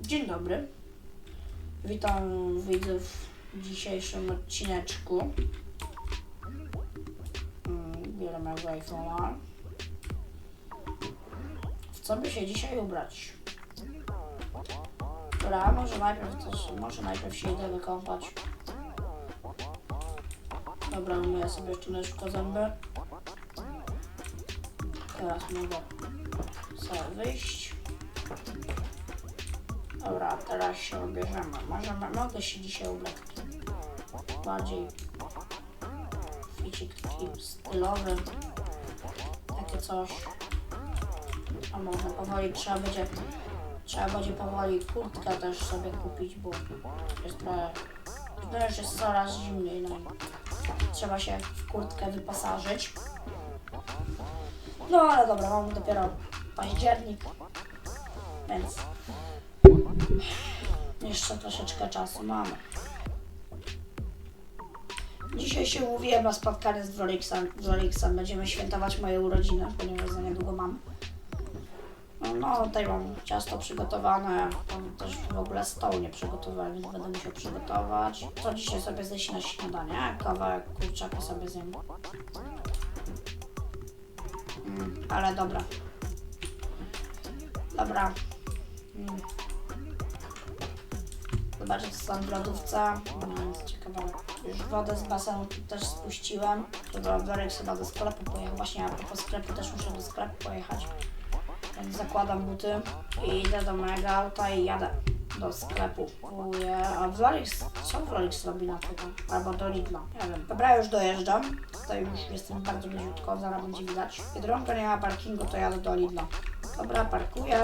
Dzień dobry. Witam widzów w dzisiejszym odcineczku. Mm, Biorę mojego iPhone'a. W co by się dzisiaj ubrać? Dobra, może najpierw może najpierw się idę wykąpać. Dobra, umyję sobie jeszcze na szybko zęby. Teraz mogę sobie wyjść. Dobra, teraz się ubierzemy. Możemy, mogę się dzisiaj ubrać bardziej ficik taki stylowy. Takie coś. A może powoli trzeba będzie trzeba będzie powoli kurtkę też sobie kupić, bo jest trochę no już jest coraz zimniej, no trzeba się w kurtkę wyposażyć. No ale dobra, mamy dopiero październik, więc jeszcze troszeczkę czasu mamy. Dzisiaj się umówiłem na spotkanie z Wrolixem. Będziemy świętować moje urodziny, ponieważ za niedługo mam. No, tutaj mam ciasto przygotowane. Tam też w ogóle stołu nie przygotowałem, więc będę musiał przygotować. To dzisiaj sobie zjeść na śniadanie. Kawałek kurczaka sobie zjem. Mm, ale dobra. Dobra. Mm. Zobaczę co tam w lodówce. No jest ciekawe. Już wodę z basenu też spuściłem. Dobra, Dorek chyba do sklepu pojechał. Właśnie a propos sklepu też muszę do sklepu pojechać. Zakładam buty i idę do mojego auta i jadę do sklepu. Kupuję... A Florix, co Florix robi na tego? Albo do Lidla, nie wiem. Dobra, już dojeżdżam. Tutaj już jestem bardzo bliziutko, zaraz będzie widać. Biedronka nie ma parkingu, to jadę do Lidla. Dobra, parkuję.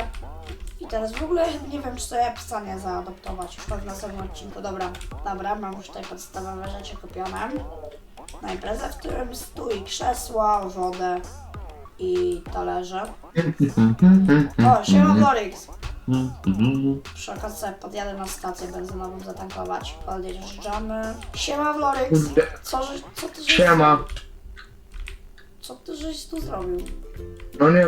I teraz w ogóle nie wiem, czy to ja psa nie zaadoptować. Już w następnym odcinku. Dobra, dobra, mam już tutaj podstawowe rzeczy kupione. Na imprezę, w którym stój krzesła, wodę i talerze. O, siema Florix. Przy okazji sobie podjadę na stację benzynową zatankować. Podjeżdżamy. Siema Florix. Co, żeś- co ty żeś, Siema. co ty żeś tu zrobił? No nie.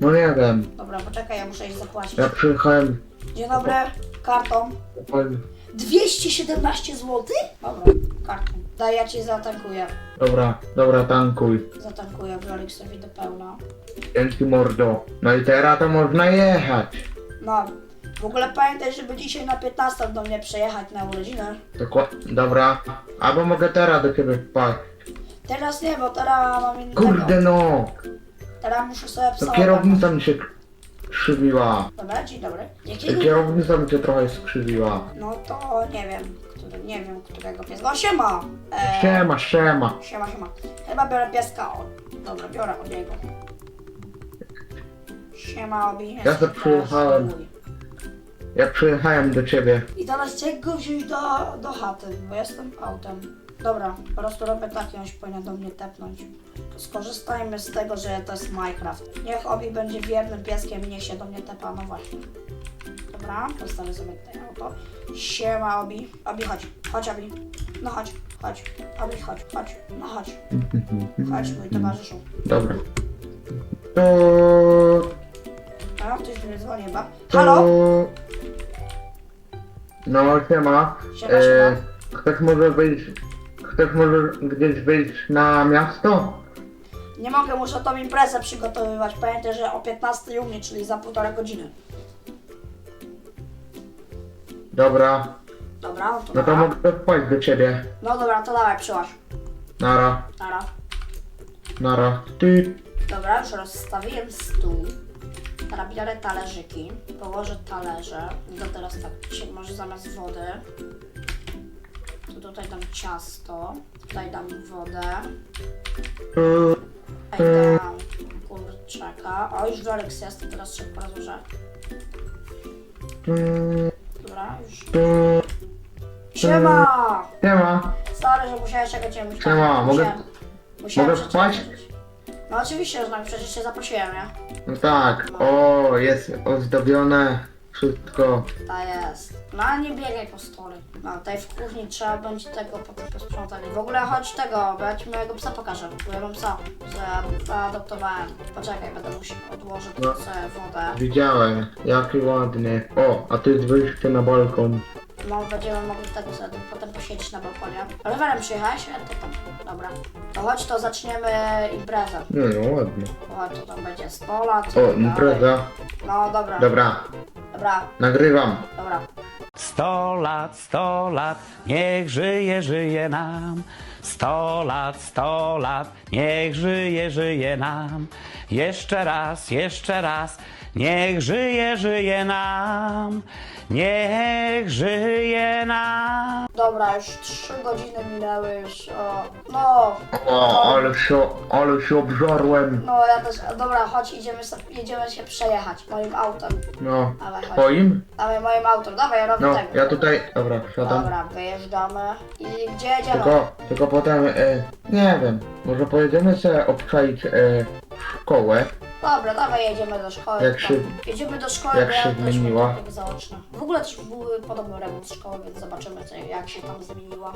No nie wiem. Dobra, poczekaj, ja muszę iść zapłacić. Ja przyjechałem. Dzień dobry, kartą. 217 zł? Dobra, kartą. Daj, ja ci zatankuję. Dobra, dobra, tankuj. Zatankuję Florixowi do pełna. Dzięki mordo. No i teraz to można jechać. No, w ogóle pamiętaj, żeby dzisiaj na 15 do mnie przejechać na urodziny. Dokładnie. Dobra. Albo mogę teraz do ciebie wpaść. Teraz nie, bo teraz mam innego. Kurde no. Teraz muszę sobie To psa kierownica mi się krzywiła. Dobra, dzień dobry. Jakiego? kierownica mi się trochę skrzywiła. No to nie wiem, nie wiem, którego pies. No siema! E, Siema, siema. siema, siema. Chyba biorę pieska od... Dobra, biorę od niego. Siema, Obi. Ja sobie przyjechałem. Ja przyjechałem do ciebie. I teraz jak go wziąć do, do chaty, bo jestem autem. Dobra, po prostu robię tak, on się powinien do mnie tepnąć. Skorzystajmy z tego, że to jest Minecraft. Niech Obi będzie wiernym pieskiem i niech się do mnie tepa, no właśnie. Dobra, postawię sobie tutaj auto. Siema Obi. Obi chodź, chodź Obi. No chodź, chodź. Obi chodź, chodź, no chodź. Chodź mój towarzyszu. Dobra. To... No, ktoś do mnie dzwoni chyba. to... Halo? No, siema. Siema, E, siema. chcesz może wyjść... Chcesz może gdzieś wyjść na miasto? Nie mogę, muszę tą imprezę przygotowywać. Pamiętaj, że o 15 u mnie, czyli za półtora godziny. Dobra. Dobra, no to, No to mogę wpaść do ciebie. No dobra, to dawaj, przyłaś. Nara, Nara. nara. Ty. Dobra, już rozstawiłem stół. Teraz biorę talerzyki, położę talerze. No to teraz tak, może zamiast wody. To tutaj dam ciasto, tutaj dam wodę, Tu. tutaj dam kurczaka. O, już Rolex jest, to teraz szybko rozłożę. Tu. Dobra, już. Siema! Sorry, że musiałem czekać, nie musiałem. Siema, mogę- musiałem, musiałem mogę przeczekać. wpaść? No oczywiście, że tak, przecież się zaprosiłem, nie? No tak. O, jest ozdobione wszystko. Ta jest. No a nie biegaj po stole. No tutaj w kuchni trzeba będzie tego potem posprzątać. W ogóle chodź tego, bo ja ci mojego psa pokażę. Bo ja mam psa, że zaadoptowałem. Poczekaj, będę musiał odłożyć No. sobie wodę. Widziałem, jaki ładny. O, a jest wyjście na balkon. No będziemy mogli tego sobie potem posiedzieć na balkonie. Rowerem przyjechałeś? E, to tam. Dobra. To chodź, to zaczniemy imprezę. No, no ładnie. Chodź, to tam będzie 100 lat. O, tak impreza. No dobra. Dobra, Dobra, nagrywam. dobra. Sto lat, sto lat, niech żyje, żyje nam. Sto lat, sto lat, niech żyje, żyje nam. Jeszcze raz, jeszcze raz, niech żyje, żyje nam. Niech żyje nam. Dobra, już 3 godziny minęły już. O, no, O, ale się, ale się obżarłem. no ja też. Dobra, chodź, idziemy, jedziemy się przejechać moim autem. No, Dawaj, chodź. twoim? Dawaj moim autem, dawaj, ja robię No, tego. ja tutaj, dobra, wsiadam. Dobra, wyjeżdżamy. I gdzie jedziemy? Tylko, tylko potem, e, nie wiem, może pojedziemy sobie obczaić e, szkołę. Dobra, dawaj, jedziemy do szkoły. Jak się- jedziemy do szkoły, jak bo ja się też zmieniła? mam takie zaoczne. W ogóle też były podobny remont szkoły, więc zobaczymy, co, jak się tam zmieniła.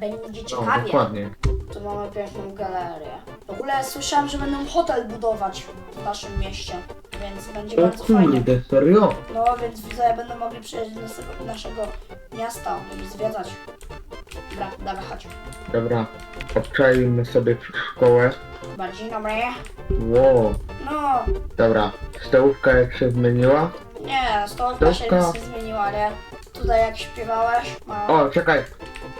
Będzie No, ciekawie. dokładnie. Tu mamy piękną galerię. W ogóle słyszałam, że będą hotel budować w naszym mieście, więc będzie O bardzo fajnie. kurde, serio? No, więc widzowie będą mogli przyjechać do naszego, naszego miasta i zwiedzać. Dobra, dawaj, chodź. Dobra, obczajmy sobie szkołę. Bardziej dobry. Wow, No, dobra, stołówka jak się zmieniła. nie, stołówka się Stołówka. nic nie zmieniła, nie? Tutaj jak śpiewałeś, no. O, czekaj,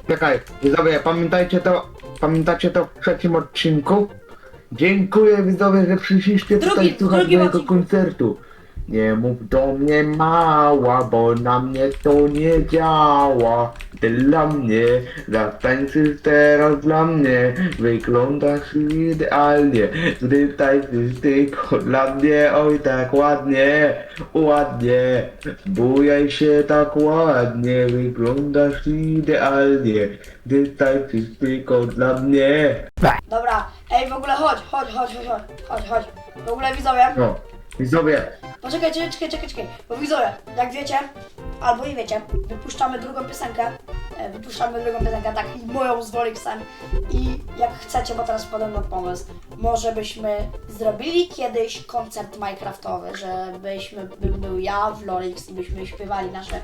czekaj, widzowie, pamiętajcie to, pamiętacie to w trzecim odcinku? Dziękuję widzowie, że przyszliście Drugi- tutaj słuchać drugi mojego odcinku. koncertu. Nie mów do mnie mała, bo na mnie to nie działa. Dla mnie, zatańczysz teraz dla mnie, wyglądasz idealnie. Gdy tańczysz tylko dla mnie, oj tak ładnie, ładnie. Bujaj się tak ładnie, wyglądasz idealnie. Gdy tańczysz tylko dla mnie. Dobra, ej, w ogóle chodź, chodź, chodź, chodź, chodź, chodź, chodź. W ogóle widzowie, No, widzowie, Poczekaj, czekaj, czekaj, czekaj. Bo widzowie, jak wiecie, albo nie wiecie, wypuszczamy drugą piosenkę. e, Wypuszczamy drugą piosenkę, tak, i moją z Wolixem. I jak chcecie, bo teraz wpadłem na pomysł, może byśmy zrobili kiedyś koncert Minecraftowy, żebyśmy, bym był ja, Vlorix i byśmy śpiewali nasze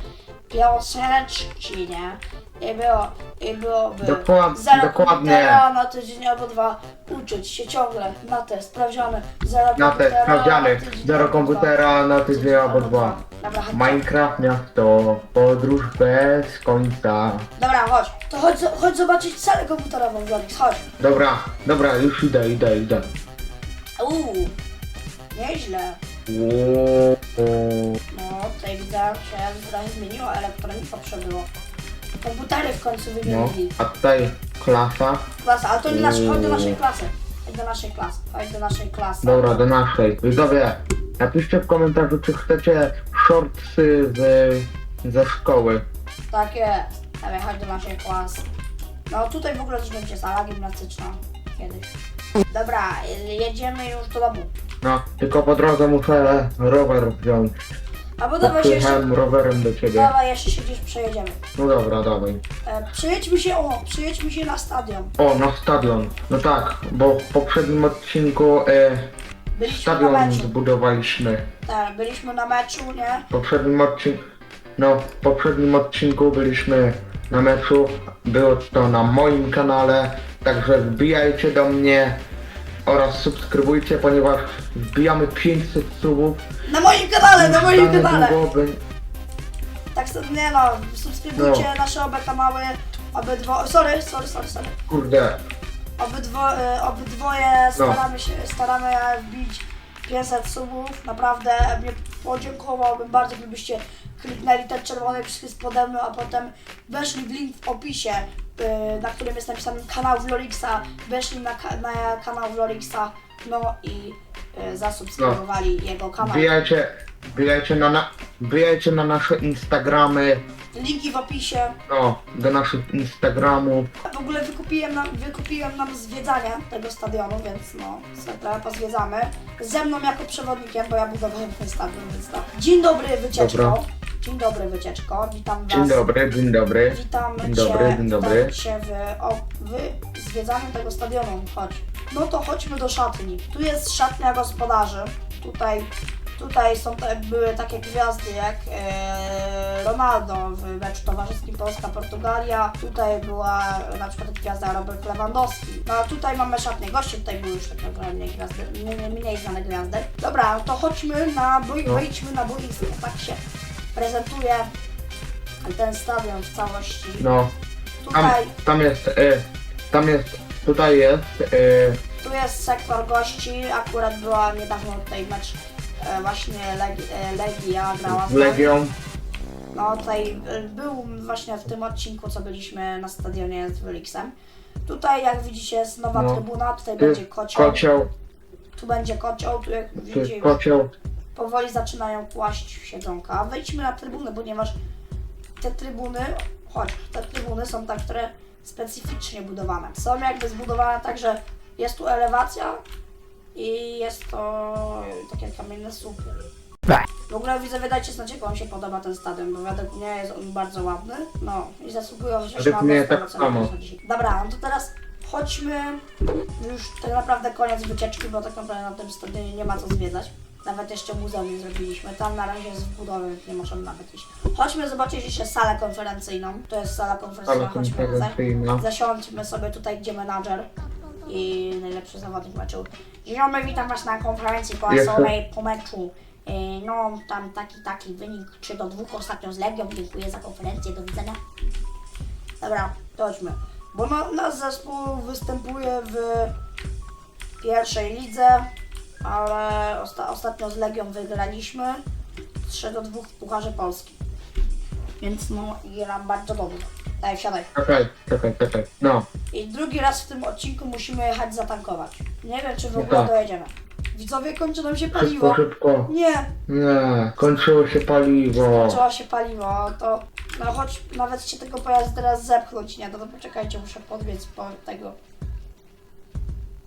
pioseneczki, nie? I było, i byłoby Dokład- zero dokładnie. na tydzień albo dwa, uczyć się ciągle na te sprawdziane, zero na te komputera sprawdziany, tydzień zero albo dwa. komputera na tydzień albo dwa. Dobra, chodź. Minecraft miasto, podróż bez końca. Dobra, chodź. To chodź, chodź zobaczyć salę komputerową, Wlorix, chodź. Dobra, dobra, już idę, idę, idę. Uuu, nieźle. Ło- No, tutaj widzę, się trochę zmieniło, elektronika przebyło. Komputery w końcu No, wymienili. a tutaj klasa. Klasa, ale to nie nasz, chodź do naszej Uuu. klasy. Chodź do naszej klasy, chodź do naszej klasy. Dobra, do naszej. Widzowie, napiszcie w komentarzu, czy chcecie shortsy z, ze szkoły. Tak jest. Dawaj, chodź do naszej klasy. No, tutaj w ogóle też będzie sala gimnastyczna. Kiedyś. Dobra, jedziemy już do domu. No, tylko po drodze muszę rower wziąć. Bo dawaj się jeszcze... rowerem do ciebie. Dawaj, jeszcze się gdzieś przejedziemy. No dobra, dawaj. E, przyjedźmy się, o, przyjedźmy się na stadion. O, na stadion. No tak, bo w poprzednim odcinku e, Byliśmy stadion meczu. zbudowaliśmy. Tak, byliśmy na meczu, nie? W poprzednim odcinku, no, w poprzednim odcinku byliśmy na meczu. Było to na moim kanale, także wbijajcie do mnie oraz subskrybujcie, ponieważ wbijamy 500 subów. Na moim kanale, na moim kanale! niedługo bę- Tak, so- nie no, subskrybujcie nasze oba kanały, obydwo... Sorry, sorry, sorry, sorry. Kurde, Obydwo, e, obydwoje No. staramy się, staramy wbić 500 subów. Naprawdę mnie podziękowałbym bardzo, gdybyście kliknęli ten czerwony przycisk pode mną, a potem weszli w link w opisie, e, na którym jest napisany kanał Vlorixa, weszli na, ka- na kanał Vlorixa, no i y, zasubskrybowali jego kanał. Wbijajcie, wbijajcie na, na, wbijajcie na nasze Instagramy, Linki w opisie. no, do naszych Instagramów. W ogóle wykupiłem nam, wykupiłem nam zwiedzanie tego stadionu, więc no, sobie trochę pozwiedzamy. Ze mną jako przewodnikiem, bo ja budowałem ten stadion, więc tak. Dzień dobry, wycieczko. Dobra. Dzień dobry, wycieczko. Witam Was. Dzień dobry, dzień dobry. Witam Dzień cię, dobry, dzień dobry. Witam cię w, o, w zwiedzaniu tego stadionu. Chodź. No to chodźmy do szatni. Tu jest szatnia gospodarzy. Tutaj, tutaj są te, były takie gwiazdy jak e, Ronaldo w meczu towarzyskim Polska-Portugalia. Tutaj była na przykład gwiazda Robert Lewandowski. No a tutaj mamy szatnię gości. Tutaj były już takie mniej gwiazdy, mniej, mniej znane gwiazdy. Dobra, to chodźmy na, boi- No. wejdźmy na boisko. Tak się prezentuje ten stadion w całości. No, tam, Tutaj, tam jest, e, tam jest, tutaj jest, e, tu jest sektor gości, akurat była niedawno tutaj mecz e, właśnie Legi, e, Legia grała z nami. Legią. No tutaj e, był właśnie w tym odcinku, co byliśmy na stadionie z Wyliksem. Tutaj jak widzicie jest nowa No. trybuna, tutaj Tu będzie kocioł, kocioł, tu będzie kocioł, tu jak tu widzicie jest już kocioł. Powoli zaczynają kłaść siedzonka. Wejdźmy na trybunę, ponieważ te trybuny, chodź, te trybuny są tak, które specyficznie budowane. Są jakby zbudowane tak, że jest tu elewacja i jest to takie kamienne słupy. W ogóle widzę, wydajcie znać, jak wam się podoba ten stadion, bo według mnie jest on bardzo ładny. No i zasługują chociaż Według na mnie tak samo. na dzisiaj. Dobra, no to teraz chodźmy. Już tak naprawdę koniec wycieczki, bo tak naprawdę na tym stadionie nie ma co zwiedzać. Nawet jeszcze muzeum nie zrobiliśmy. Tam na razie jest w budowie, więc nie możemy nawet iść. Chodźmy zobaczyć jeszcze salę konferencyjną. To jest sala konferencyjna, Sala chodźmy. konferencyjna. Za, zasiądźmy sobie tutaj, gdzie menadżer i najlepszy zawodnik meczu. Dzień dobry, witam Was na konferencji prasowej po meczu. E, No, tam taki, taki wynik 3 do 2 ostatnio z Legią. Dziękuję za konferencję, do widzenia. Dobra, to chodźmy. Bo na, nasz zespół występuje w pierwszej lidze, ale osta, ostatnio z Legią wygraliśmy 3 do 2 w Pucharze Polski. Więc no, gram bardzo dobrze. Daj, wsiadaj. Czekaj, czekaj, czekaj. No, I drugi raz w tym odcinku musimy jechać zatankować. Nie wiem, czy w ogóle tak. dojedziemy. Widzowie, kończy nam się paliwo. szybko, szybko. Nie, Nie, kończyło się paliwo. Zaczęło się paliwo, to no choć nawet się tego pojazd teraz zepchnąć, nie, no to poczekajcie, muszę podbiec po tego.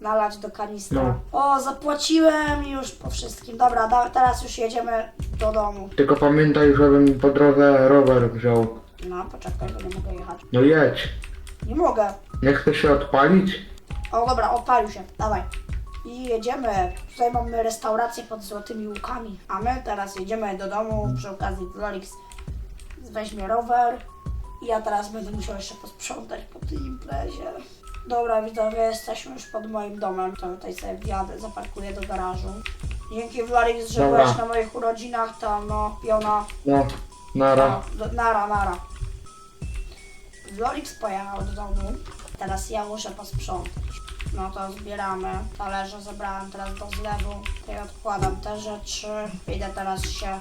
Nalać do kanistra. No. O, zapłaciłem już po wszystkim. Dobra, da, teraz już jedziemy do domu. Tylko pamiętaj, żebym po drodze rower wziął. No, poczekaj, bo nie mogę jechać. No jedź. Nie mogę. Nie chcesz się odpalić? O, dobra, odpalił się, dawaj. I jedziemy. Tutaj mamy restaurację pod Złotymi Łukami. A my teraz jedziemy do domu. Przy okazji Florix weźmie rower. I ja teraz będę musiał jeszcze posprzątać po tej imprezie. Dobra, widzowie, jesteśmy już pod moim domem. To tutaj sobie wjadę, zaparkuję do garażu. Dzięki Florix, że Dobra. byłeś na moich urodzinach. Tam, no, piona. No, nara. No, do- nara, nara. Florix pojechał do domu. Teraz ja muszę posprzątać. No to zbieramy. Talerze zebrałem teraz do zlewu. Tutaj odkładam te rzeczy. Idę teraz się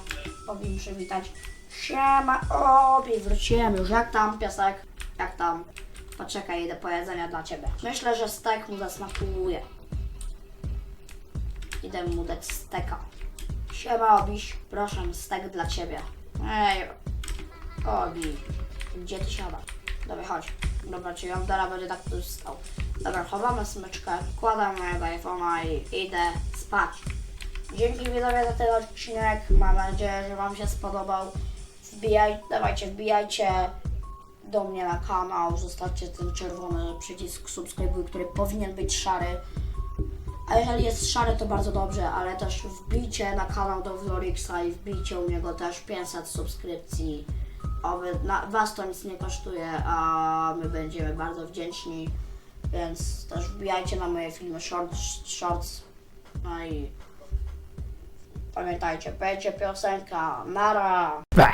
obim przywitać. Siema, obi, wróciłem już. Jak tam, piasek? Jak tam? Poczekaj, idę po jedzenia dla ciebie. Myślę, że stek mu zasmakuje. Idę mu dać steka. Siema, obiś. Proszę, stek dla ciebie. Ej, obi. Gdzie ty siadasz? Dobra, chodź. Dobra, czyli teraz będzie tak tu stał. Dobra, chowamy smyczkę, wkładam mojego iPhone'a i idę spać. Dzięki widzowie za ten odcinek. Mam nadzieję, że Wam się spodobał. Wbijaj, dawajcie, wbijajcie do mnie na kanał, zostawcie ten czerwony przycisk subskrybuj, który powinien być szary. A jeżeli jest szary, to bardzo dobrze, ale też wbijcie na kanał do Vlorixa i wbijcie u niego też 500 subskrypcji. Oby na, was to nic nie kosztuje, a my będziemy bardzo wdzięczni. Więc też wbijajcie na moje filmy shorts, shorts. No i pamiętajcie, będzie piosenka. Nara!